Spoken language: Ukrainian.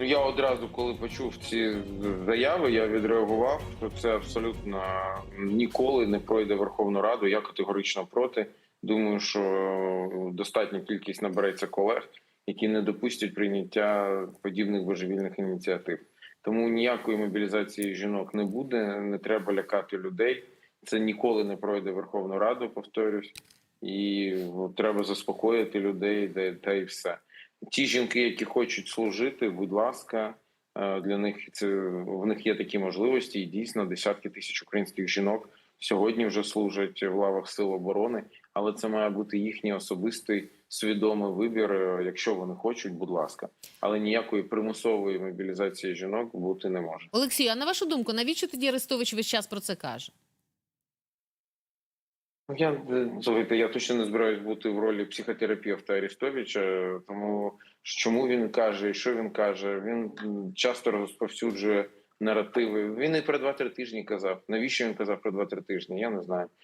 Ну, Я одразу, коли почув ці заяви, я відреагував, що це абсолютно ніколи не пройде Верховну Раду. Я категорично проти. Думаю, що достатня кількість набереться колег, які не допустять прийняття подібних божевільних ініціатив. Тому ніякої мобілізації жінок не буде. Не треба лякати людей. Це ніколи не пройде Верховну Раду, повторюсь, і треба заспокоїти людей, де та і все. Ті жінки, які хочуть служити, будь ласка, е, для них це в них є такі можливості, і дійсно десятки тисяч українських жінок сьогодні вже служать в лавах сил оборони, але це має бути їхній особистий свідомий вибір. е, Якщо вони хочуть, будь ласка, але ніякої примусової мобілізації жінок бути не може. Олексію, а на вашу думку, навіщо тоді Арестович весь час про це каже? Ну, Я е, слухайте, я точно не збираюсь бути в ролі психотерапевта Арістовича, тому чому він каже і що він каже. Він часто розповсюджує наративи. Він і про 2-3 тижні казав. Навіщо він казав про 2-3 тижні? Я не знаю.